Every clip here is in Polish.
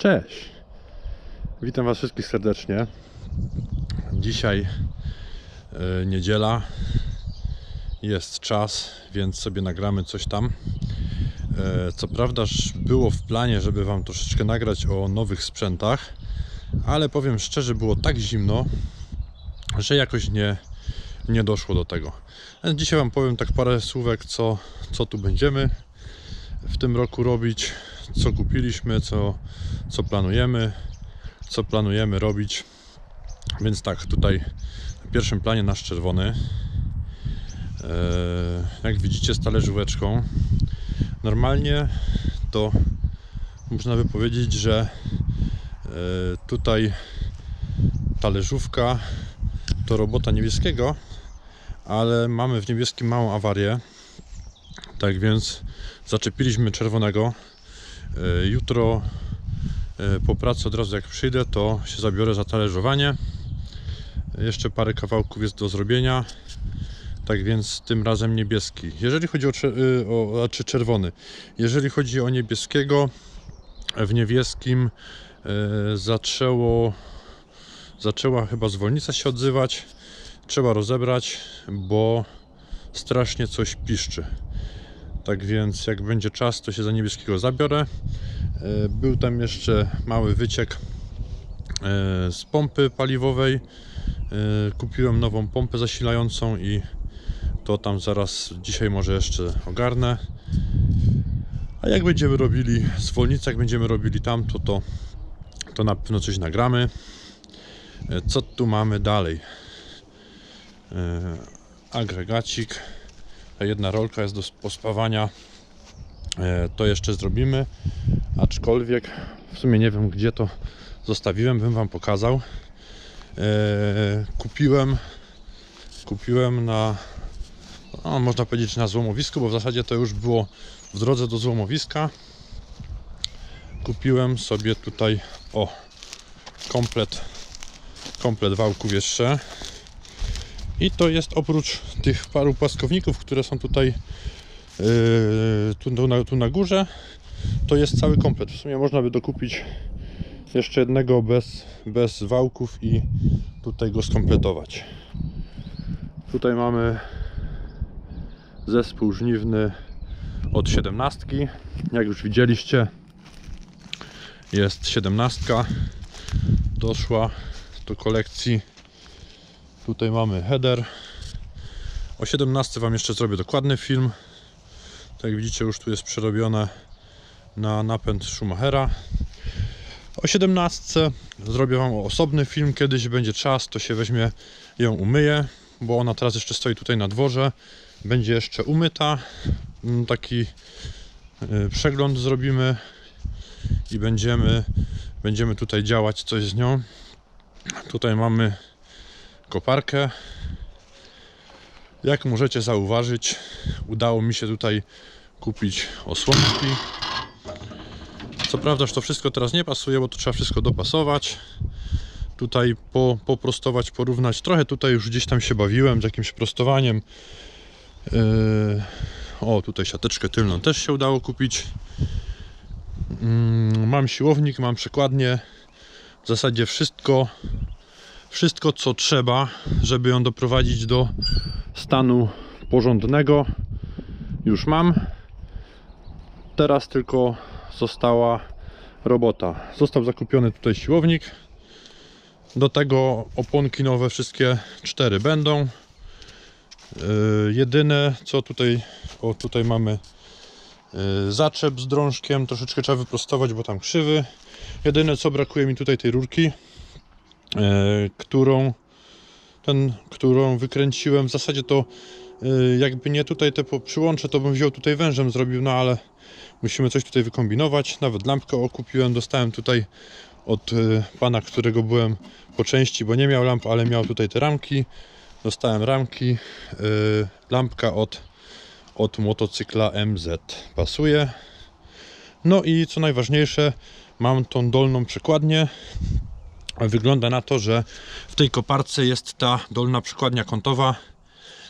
Cześć! Witam Was wszystkich serdecznie. Dzisiaj e, niedziela, jest czas, więc sobie nagramy coś tam. E, co prawda było w planie, żeby Wam troszeczkę nagrać o nowych sprzętach, ale powiem szczerze, było tak zimno, że jakoś nie, nie doszło do tego. Więc dzisiaj Wam powiem tak parę słówek, co, co tu będziemy w tym roku robić, co kupiliśmy, co, co planujemy, co planujemy robić. Więc tak, tutaj na pierwszym planie nasz czerwony. Eee, Jak widzicie, z talerzóweczką. Normalnie to można by powiedzieć, że e, tutaj talerzówka to robota niebieskiego, ale mamy w niebieskim małą awarię. Tak więc zaczepiliśmy czerwonego. E, Jutro e, po pracy od razu jak przyjdę, to się zabiorę za talerzowanie. Jeszcze parę kawałków jest do zrobienia. Tak więc tym razem niebieski. Jeżeli chodzi o, y, o znaczy czerwony, jeżeli chodzi o niebieskiego, w niebieskim e, zaczęło zaczęła chyba zwolnica się odzywać. Trzeba rozebrać, bo strasznie coś piszczy. Tak więc jak będzie czas, to się za niebieskiego zabiorę. E, Był tam jeszcze mały wyciek e, z pompy paliwowej. E, Kupiłem nową pompę zasilającą i to tam zaraz dzisiaj może jeszcze ogarnę. A jak będziemy robili zwolnicę, jak będziemy robili tam, to, to, to na pewno coś nagramy. Co tu mamy dalej? Agregacik. Jedna rolka jest do pospawania. E, To jeszcze zrobimy. Aczkolwiek w sumie nie wiem gdzie to zostawiłem, bym Wam pokazał. E, Kupiłem kupiłem na no, można powiedzieć na złomowisku, bo w zasadzie to już było w drodze do złomowiska. Kupiłem sobie tutaj o komplet komplet wałków jeszcze. I to jest oprócz tych paru płaskowników, które są tutaj yy, tu, na, tu na górze, to jest cały komplet. W sumie można by dokupić jeszcze jednego bez, bez wałków i tutaj go skompletować. Tutaj mamy zespół żniwny od 17. Jak już widzieliście, jest 17. Doszła do kolekcji. Tutaj mamy header. O 17 Wam jeszcze zrobię dokładny film. Tak jak widzicie, już tu jest przerobione na napęd Schumachera. O 17 zrobię Wam osobny film. Kiedyś będzie czas, to się weźmie ją umyje, bo ona teraz jeszcze stoi tutaj na dworze. Będzie jeszcze umyta. Mm, Taki y, przegląd zrobimy i będziemy, będziemy tutaj działać coś z nią. Tutaj mamy koparkę. Jak możecie zauważyć, udało mi się tutaj kupić osłonki. Co prawda, że to wszystko teraz nie pasuje, bo to trzeba wszystko dopasować. Tutaj po, poprostować, porównać. Trochę tutaj już gdzieś tam się bawiłem z jakimś prostowaniem. Yy, o, tutaj siateczkę tylną też się udało kupić. Mm, Mam siłownik, mam przekładnię. W zasadzie wszystko, wszystko co trzeba, żeby ją doprowadzić do stanu porządnego. Już mam. Teraz tylko została robota. Został zakupiony tutaj siłownik. Do tego oponki nowe wszystkie cztery będą. Yy, jedyne co tutaj, o tutaj mamy yy, zaczep z drążkiem, troszeczkę trzeba wyprostować, bo tam krzywy. Jedyne co brakuje mi tutaj tej rurki, którą ten, którą wykręciłem. W zasadzie to yy, jakby nie tutaj te przyłącze, to bym wziął tutaj wężem zrobił, no ale musimy coś tutaj wykombinować. Nawet lampkę okupiłem, dostałem tutaj od y, pana, którego byłem po części, bo nie miał lamp, ale miał tutaj te ramki. Dostałem ramki, lampka od, od motocykla MZ pasuje. No i co najważniejsze, mam tą dolną przekładnię. Wygląda na to, że w tej koparce jest ta dolna przekładnia kątowa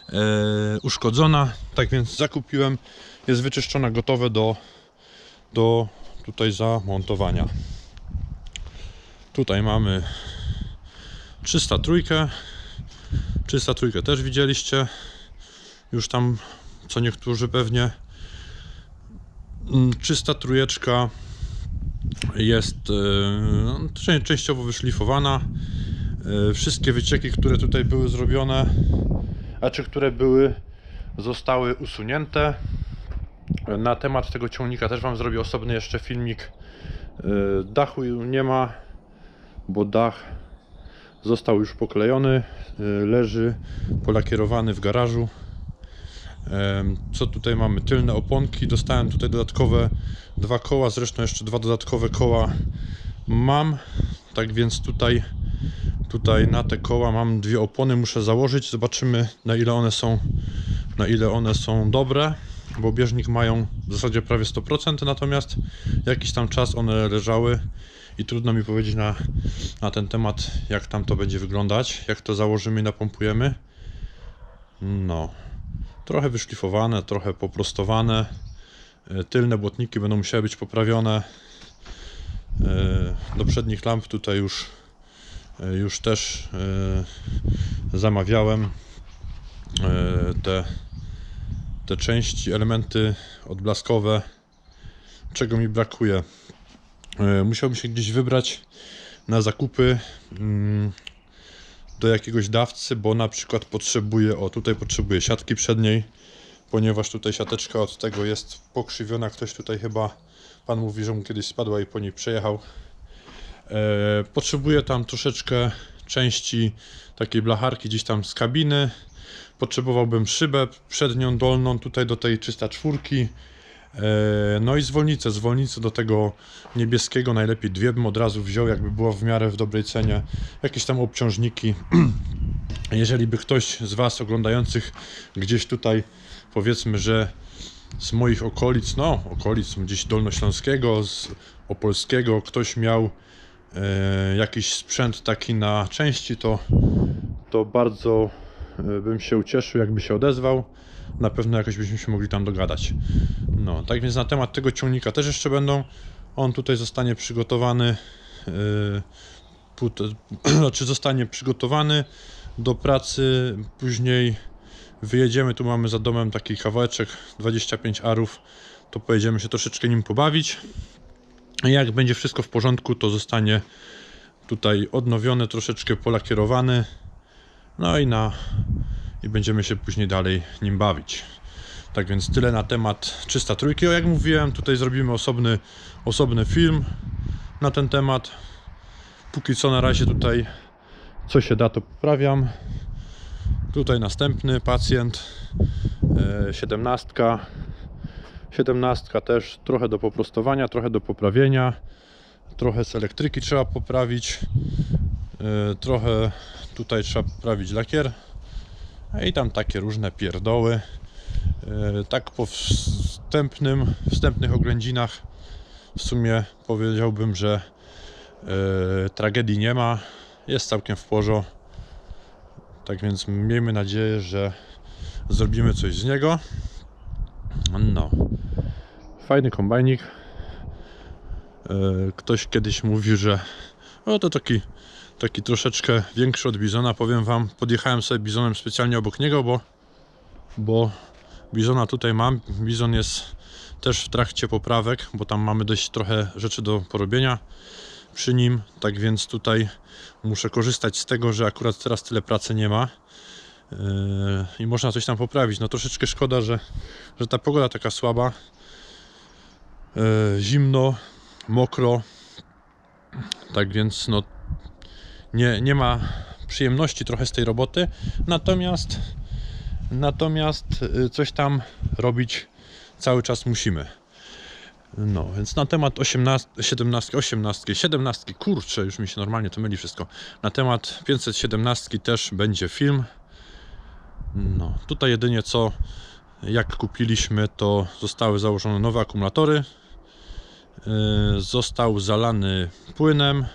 e, uszkodzona. Tak więc zakupiłem, jest wyczyszczona, gotowe do, do tutaj zamontowania. Tutaj mamy 303. 303 też widzieliście. Już tam co niektórzy pewnie. Mm, 303 jest e, no, czę- częściowo wyszlifowana. E, Wszystkie wycieki, które tutaj były zrobione, a czy które były, zostały usunięte. Na temat tego ciągnika też Wam zrobię osobny jeszcze filmik. E, Dachu nie ma, bo dach został już poklejony, leży polakierowany w garażu. Co tutaj mamy? Tylne oponki. Dostałem tutaj dodatkowe dwa koła, zresztą jeszcze dwa dodatkowe koła mam. Tak więc tutaj, tutaj na te koła mam dwie opony, muszę założyć. Zobaczymy na ile one są, na ile one są dobre, bo bieżnik mają w zasadzie prawie 100%, natomiast jakiś tam czas one leżały i trudno mi powiedzieć na, na ten temat, jak tam to będzie wyglądać, jak to założymy i napompujemy. No, trochę wyszlifowane, trochę poprostowane. E, Tylne błotniki będą musiały być poprawione. E, Do przednich lamp tutaj już, e, już też zamawiałem te, te części, elementy odblaskowe. Czego mi brakuje? Musiałbym się gdzieś wybrać na zakupy mm, do jakiegoś dawcy, bo na przykład potrzebuję, o tutaj potrzebuję siatki przedniej, ponieważ tutaj siateczka od tego jest pokrzywiona. Ktoś tutaj chyba, pan mówi, że mu kiedyś spadła i po niej przejechał. E, potrzebuję tam troszeczkę części takiej blacharki gdzieś tam z kabiny. Potrzebowałbym szybę przednią, dolną tutaj do tej 304. E, No i zwolnicę, zwolnicę do tego niebieskiego, najlepiej dwie bym od razu wziął, jakby było w miarę w dobrej cenie. Jakieś tam obciążniki. Jeżeli by ktoś z Was oglądających gdzieś tutaj, powiedzmy, że z moich okolic, no okolic gdzieś Dolnośląskiego, z Opolskiego, ktoś miał e, jakiś sprzęt taki na części, to, to bardzo e, bym się ucieszył, jakby się odezwał. Na pewno jakoś byśmy się mogli tam dogadać. No, tak więc na temat tego ciągnika też jeszcze będą. On tutaj zostanie przygotowany, yy, put- znaczy zostanie przygotowany do pracy. Później wyjedziemy. Tu mamy za domem taki kawałeczek 25 arów. To pojedziemy się troszeczkę nim pobawić. Jak będzie wszystko w porządku, to zostanie tutaj odnowiony, troszeczkę polakierowany. No i na i będziemy się później dalej nim bawić. Tak więc tyle na temat 303. O jak mówiłem, tutaj zrobimy osobny, osobny film na ten temat. Póki co na razie tutaj co się da to poprawiam. Tutaj następny pacjent, e, 17. 17 też trochę do poprostowania, trochę do poprawienia. Trochę z elektryki trzeba poprawić. E, Trochę tutaj trzeba poprawić lakier. I tam takie różne pierdoły. E, Tak po wstępnym, wstępnych oględzinach w sumie powiedziałbym, że e, tragedii nie ma. Jest całkiem w porządku. Tak więc miejmy nadzieję, że zrobimy coś z niego. No. Fajny kombajnik. E, Ktoś kiedyś mówi, że o to taki taki troszeczkę większy od Bizona, powiem Wam, podjechałem sobie Bizonem specjalnie obok niego, bo, bo Bizona tutaj mam, Bizon jest też w trakcie poprawek, bo tam mamy dość trochę rzeczy do porobienia przy nim, tak więc tutaj muszę korzystać z tego, że akurat teraz tyle pracy nie ma yy, i można coś tam poprawić. No troszeczkę szkoda, że, że ta pogoda taka słaba, yy, zimno, mokro, tak więc no nie, nie ma przyjemności trochę z tej roboty, natomiast natomiast y, coś tam robić cały czas musimy. No, więc na temat 18, 17, 18, 17, kurczę, już mi się normalnie to myli wszystko. Na temat 517 też będzie film. No, tutaj jedynie co jak kupiliśmy, to zostały założone nowe akumulatory. Yy, Został zalany płynem.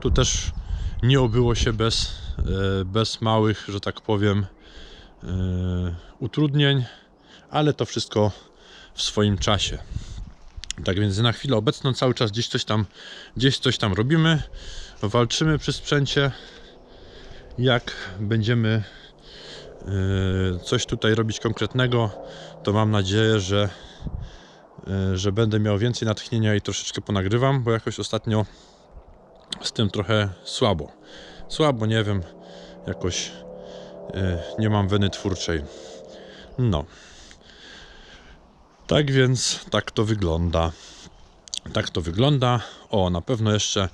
Tu też nie obyło się bez, e, bez małych, że tak powiem, e, utrudnień, ale to wszystko w swoim czasie. Tak więc na chwilę obecną cały czas gdzieś coś tam, gdzieś coś tam robimy, walczymy przy sprzęcie. Jak będziemy yy, coś tutaj robić konkretnego, to mam nadzieję, że, że będę miał więcej natchnienia i troszeczkę ponagrywam, bo jakoś ostatnio z tym trochę słabo. Słabo, nie wiem, jakoś yy, nie mam weny twórczej. No. Tak więc tak to wygląda. Tak to wygląda. O, na pewno jeszcze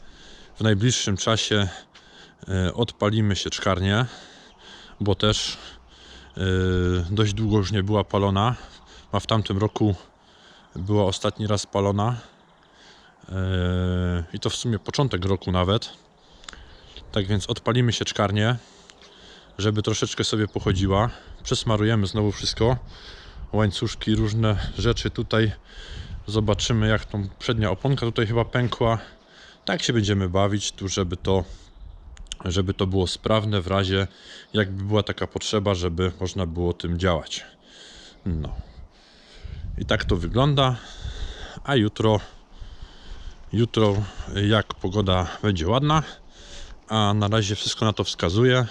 w najbliższym czasie e, odpalimy sieczkarnię, bo też e, dość długo już nie była palona. A w tamtym roku była ostatni raz palona. E, I to w sumie początek roku nawet. Tak więc odpalimy sieczkarnię, żeby troszeczkę sobie pochodziła. Przesmarujemy znowu wszystko łańcuszki, różne rzeczy tutaj. Zobaczymy jak tą przednia oponka tutaj chyba pękła. Tak się będziemy bawić tu, żeby to żeby to było sprawne w razie jakby była taka potrzeba, żeby można było tym działać. No. I tak to wygląda. A jutro jutro jak pogoda będzie ładna, a na razie wszystko na to wskazuje,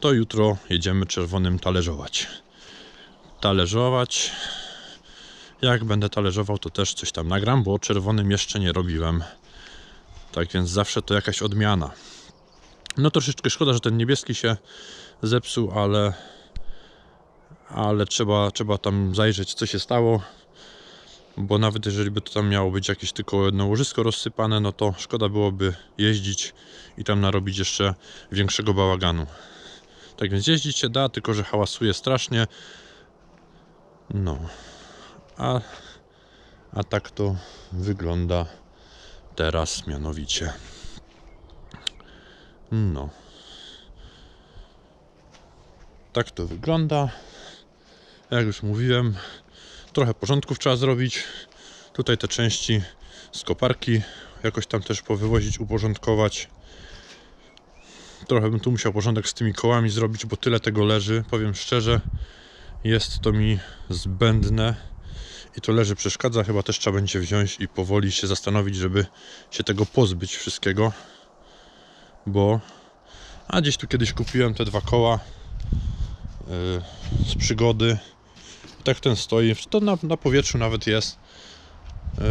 to jutro jedziemy czerwonym talerzować talerzować. Jak będę talerzował, to też coś tam nagram, bo czerwonym jeszcze nie robiłem. Tak więc zawsze to jakaś odmiana. No troszeczkę szkoda, że ten niebieski się zepsuł, ale ale trzeba, trzeba tam zajrzeć, co się stało. Bo nawet jeżeli by to tam miało być jakieś tylko jedno łożysko rozsypane, no to szkoda byłoby jeździć i tam narobić jeszcze większego bałaganu. Tak więc jeździć się da, tylko że hałasuje strasznie. No, a, a tak to wygląda teraz mianowicie. No. Tak to wygląda. Jak już mówiłem, trochę porządków trzeba zrobić. Tutaj te części z koparki jakoś tam też powywozić, uporządkować. Trochę bym tu musiał porządek z tymi kołami zrobić, bo tyle tego leży, powiem szczerze jest to mi zbędne i to leży przeszkadza. Chyba też trzeba będzie wziąć i powoli się zastanowić, żeby się tego pozbyć wszystkiego, bo a gdzieś tu kiedyś kupiłem te dwa koła yy, z przygody. Tak ten stoi. To na, na powietrzu nawet jest. Yy,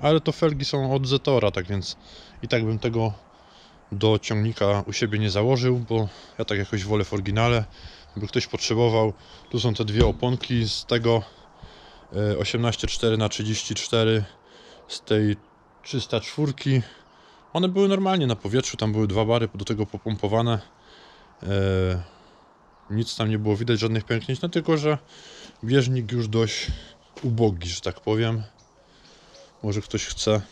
ale to felgi są od Zetora, tak więc i tak bym tego do ciągnika u siebie nie założył, bo ja tak jakoś wolę w oryginale by ktoś potrzebował. Tu są te dwie oponki z tego 18,4 na 34 z tej 304. One były normalnie na powietrzu, tam były dwa bary do tego popompowane. Nic tam nie było widać, żadnych pęknięć, no tylko że bieżnik już dość ubogi, że tak powiem. Może ktoś chce.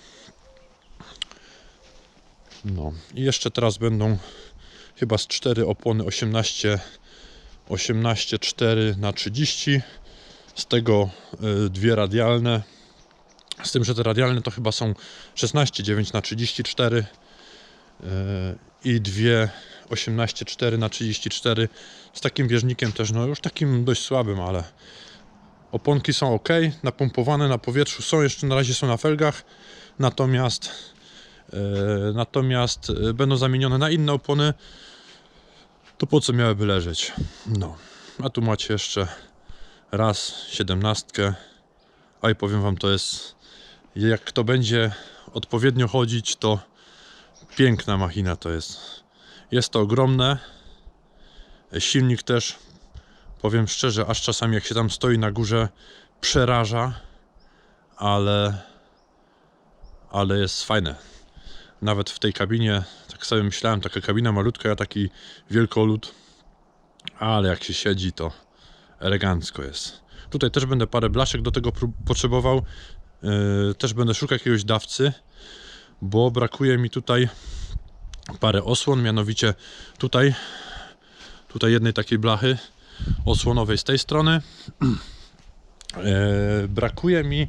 No i jeszcze teraz będą chyba z 4 opony 18 18,4 na 30 z tego y, dwie radialne z tym, że te radialne to chyba są 16,9 na 34 y, i dwie 18,4 na 34 z takim bieżnikiem też, no już takim dość słabym, ale oponki są ok, napompowane na powietrzu są, jeszcze na razie są na felgach, natomiast y, natomiast będą zamienione na inne opony to po co miałyby leżeć? No, a tu macie jeszcze raz siedemnastkę. A i powiem wam, to jest jak to będzie odpowiednio chodzić, to piękna machina to jest. Jest to ogromne. Silnik też, powiem szczerze, aż czasami jak się tam stoi na górze, przeraża, ale, ale jest fajne. Nawet w tej kabinie tak sobie myślałem, taka kabina malutka, ja taki wielkolud, ale jak się siedzi, to elegancko jest. Tutaj też będę parę blaszek do tego potrzebował. Yy, też będę szukał jakiegoś dawcy, bo brakuje mi tutaj parę osłon, mianowicie tutaj, tutaj jednej takiej blachy osłonowej z tej strony. Yy, brakuje mi yy,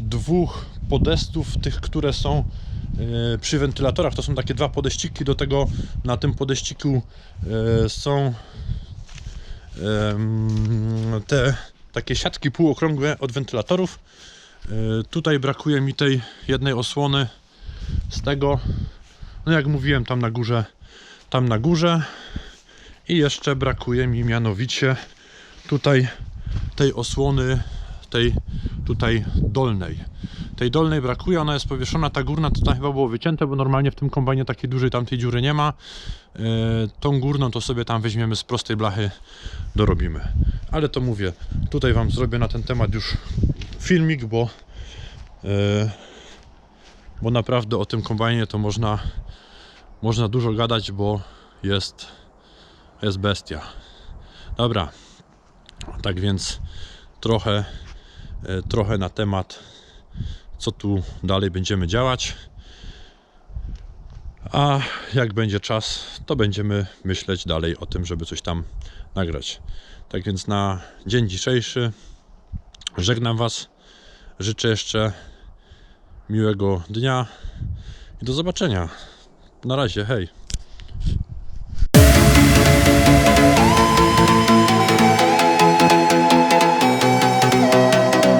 dwóch podestów, tych, które są E, przy wentylatorach to są takie dwa podeściki, do tego na tym podeściku e, są te takie siatki półokrągłe od wentylatorów. Tutaj brakuje mi tej jednej osłony z tego, no jak mówiłem, tam na górze, tam na górze. I jeszcze brakuje mi mianowicie tutaj tej osłony, tej tutaj dolnej. Tej dolnej brakuje, ona jest powieszona, ta górna to tam chyba było wycięte, bo normalnie w tym kombajnie takiej dużej tamtej dziury nie ma. E, tą górną to sobie tam weźmiemy z prostej blachy, dorobimy. Ale to mówię, tutaj Wam zrobię na ten temat już filmik, bo e, bo naprawdę o tym kombajnie to można można dużo gadać, bo jest jest bestia. Dobra, tak więc trochę e, trochę na temat co tu dalej będziemy działać. A jak będzie czas, to będziemy myśleć dalej o tym, żeby coś tam nagrać. Tak więc na dzień dzisiejszy żegnam Was. Życzę jeszcze miłego dnia i do zobaczenia. Na razie, hej.